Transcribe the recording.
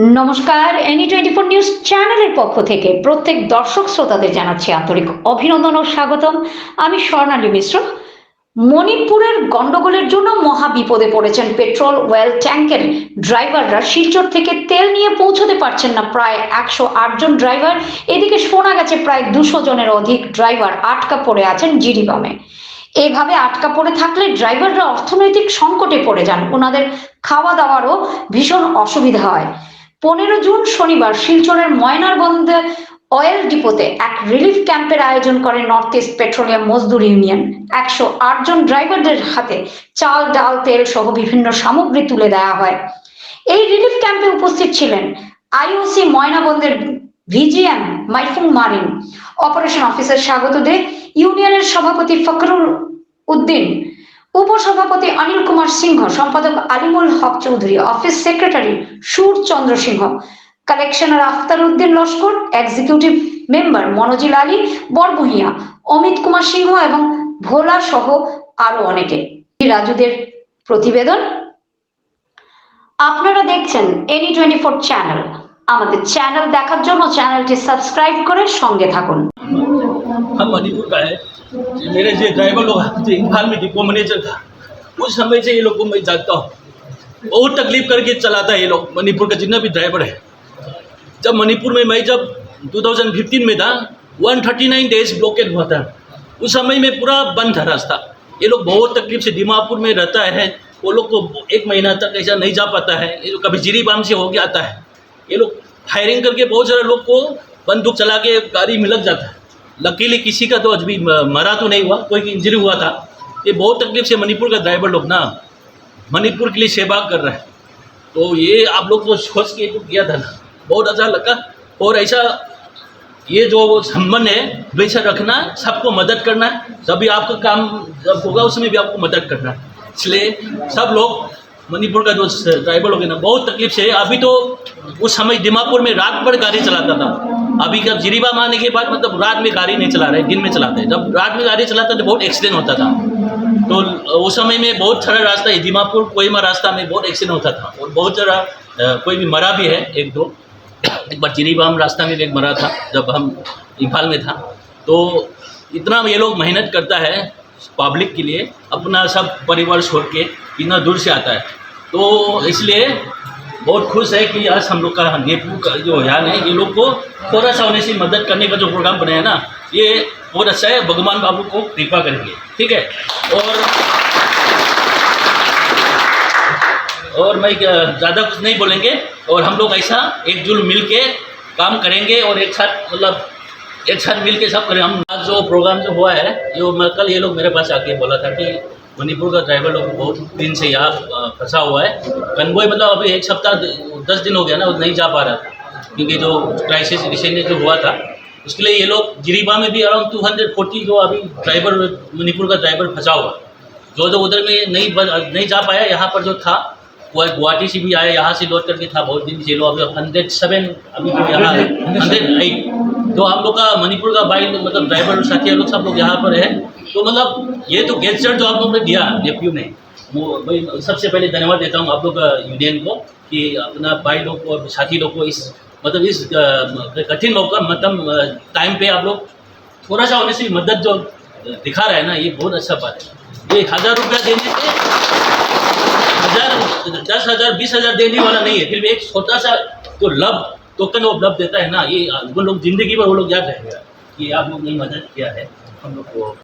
নমস্কার any twenty four news চ্যানেলের পক্ষ থেকে প্রত্যেক দর্শক শ্রোতাদের জানাচ্ছি আন্তরিক অভিনন্দন ও স্বাগতম। আমি স্বর্ণালী মিশ্র। মণিপুরের গন্ডগোলের জন্য মহা বিপদে পড়েছেন পেট্রোল ওয়েল ট্যাঙ্কের ড্রাইভাররা। শিলচর থেকে তেল নিয়ে পৌঁছতে পারছেন না প্রায় একশো জন ড্রাইভার। এদিকে শোনা গেছে প্রায় দুশো জনের অধিক ড্রাইভার আটকা পড়ে আছেন জিরিবামে এভাবে আটকা পড়ে থাকলে ড্রাইভাররা অর্থনৈতিক সংকটে পড়ে যান। ওনাদের খাওয়া দাওয়ারও ভীষণ অসুবিধা হয়। পনেরো জুন শনিবার শিলচরের ময়নারবন্দ অয়েল ডিপোতে এক রিলিফ ক্যাম্পের আয়োজন করে নর্থ ইস্ট পেট্রোলিয়াম মজদুর ইউনিয়ন। একশো আট জন ড্রাইভারদের হাতে চাল, ডাল, তেল সহ বিভিন্ন সামগ্রী তুলে দেওয়া হয়। এই রিলিফ ক্যাম্পে উপস্থিত ছিলেন IOC ময়নাবন্দের VGM Maiphung Marin, operation officer Swagat Dey, ইউনিয়নের সভাপতি ফখরুল উদ্দিন উপসভাপতি অনিল কুমার সিংহ, সম্পাদক আলিমুল হক চৌধুরী, অফিস সেক্রেটারি সুর চন্দ্র সিংহ, কালেকশনার আফতার উদ্দিন লস্কর, এক্সিকিউটিভ মেম্বার মনোজিল আলী বরবহিয়া অমিত কুমার সিংহ এবং ভোলা সহ আরও অনেকে। রাজুদের প্রতিবেদন। আপনারা দেখছেন এনি টোয়েন্টি ফোর চ্যানেল আমাদের চ্যানেল দেখার জন্য চ্যানেলটি সাবস্ক্রাইব করে সঙ্গে থাকুন। हम मणिपुर का है। मेरे जो ड्राइवर लोग जो इम्फाल में डिपो मैनेजर था, उस समय से ये लोग को मैं जानता हूँ। बहुत तकलीफ़ करके चलाता है ये लोग, मणिपुर का जितना भी ड्राइवर है। जब मणिपुर में मैं जब 2015 में था 139 डेज़ ब्लॉकेट हुआ था। उस समय में पूरा बंद था रास्ता। ये लोग बहुत तकलीफ़ से दिमापुर में रहता है, वो लोग को एक महीना तक ऐसा नहीं जा पाता है। ये लोग कभी जिरी बाम से होके आता है। ये लोग फायरिंग करके बहुत सारे लोग को बंदूक चला के गाड़ी में लग जाता है। लकीली किसी का तो अभी भी मरा तो नहीं हुआ, कोई इंजरी हुआ था। ये बहुत तकलीफ़ से मणिपुर का ड्राइवर लोग ना, मणिपुर के लिए सेवा कर रहे हैं। तो ये आप लोग तो सोच के तो किया था ना। बहुत अच्छा लगा। और ऐसा ये जो संबंध है वैसा रखना, सबको मदद करना सभी आपका काम जब होगा उसमें भी आपको मदद करना। इसलिए सब लोग, मणिपुर का जो ड्राइवर लोग है ना, बहुत तकलीफ़ से, अभी तो उस समय दिमापुर में रात भर गाड़ी चलाता था। अभी जब जिरीबा मारने के बाद मतलब रात में गाड़ी नहीं चला रहे, दिन में चलाते हैं। जब रात में गाड़ी चलाता तो बहुत एक्सीडेंट होता था। तो उस समय में बहुत सारा रास्ता है दिमापुर कोहिमा रास्ता में बहुत एक्सीडेंट होता था। और बहुत सारा कोई भी मरा भी है, एक दो। एक बार जिरीबाम रास्ता में एक मरा था, जब हम इम्फाल में था। तो इतना ये लोग मेहनत करता है पब्लिक के लिए, अपना सब परिवार छोड़ के इतना दूर से आता है। तो इसलिए बहुत खुश है कि आज हम लोग का का जो अभियान है ये लोग को थोड़ा सा होने से मदद करने का जो प्रोग्राम बनाया ना, ये बहुत अच्छा है, भगवान बाबू को कृपा करेंगे, ठीक है? और और मैं ज़्यादा कुछ नहीं बोलेंगे, और हम लोग ऐसा एकजुट मिल के काम करेंगे और एक साथ मतलब एक साथ मिल के सब करें। हम आज जो प्रोग्राम जो हुआ है, जो मैं कल ये लोग मेरे पास आके बोला था कि मणिपुर का ड्राइवर लोग बहुत दिन से यहाँ फंसा हुआ है। कन्वॉय मतलब अभी एक सप्ताह, दस दिन हो गया ना, वो नहीं जा पा रहा था। क्योंकि जो क्राइसिस रिसेंटली जो हुआ था, उसके लिए ये लोग जिरीबा में भी अराउंड टू हंड्रेड फोर्टी जो अभी ड्राइवर मणिपुर का ड्राइवर फंसा हुआ। जो जो उधर में नहीं नहीं जा पाया, यहाँ पर जो था, वो गुवाहाटी से भी आया, यहाँ से लौट करके था बहुत दिन से। लोग अभी हंड्रेड सेवन अभी जो यहाँ है हंड्रेड एट तो हम लोग का मणिपुर का बाइक मतलब ड्राइवर साथी लोग सब लोग यहाँ पर है। तो मतलब ये तो गेस्टर जो आप लोग ने दिया नेप्यू ने, वो भाई सबसे पहले धन्यवाद देता हूँ आप लोग यूनियन को कि अपना भाई लोग को, साथी लोग को इस मतलब इस कठिन मौका मतलब टाइम पे आप लोग थोड़ा सा होने से मदद जो दिखा रहा है ना, ये बहुत अच्छा बात है। ये हज़ार रुपया देने से हज़ार, दस हज़ार, बीस हज़ार देने वाला नहीं है, फिर भी एक छोटा सा जो लब टोकन वो लब देता है ना, ये वो लोग ज़िंदगी भर वो लोग याद रहेगा कि आप लोग ने मदद किया है, हम लोग को।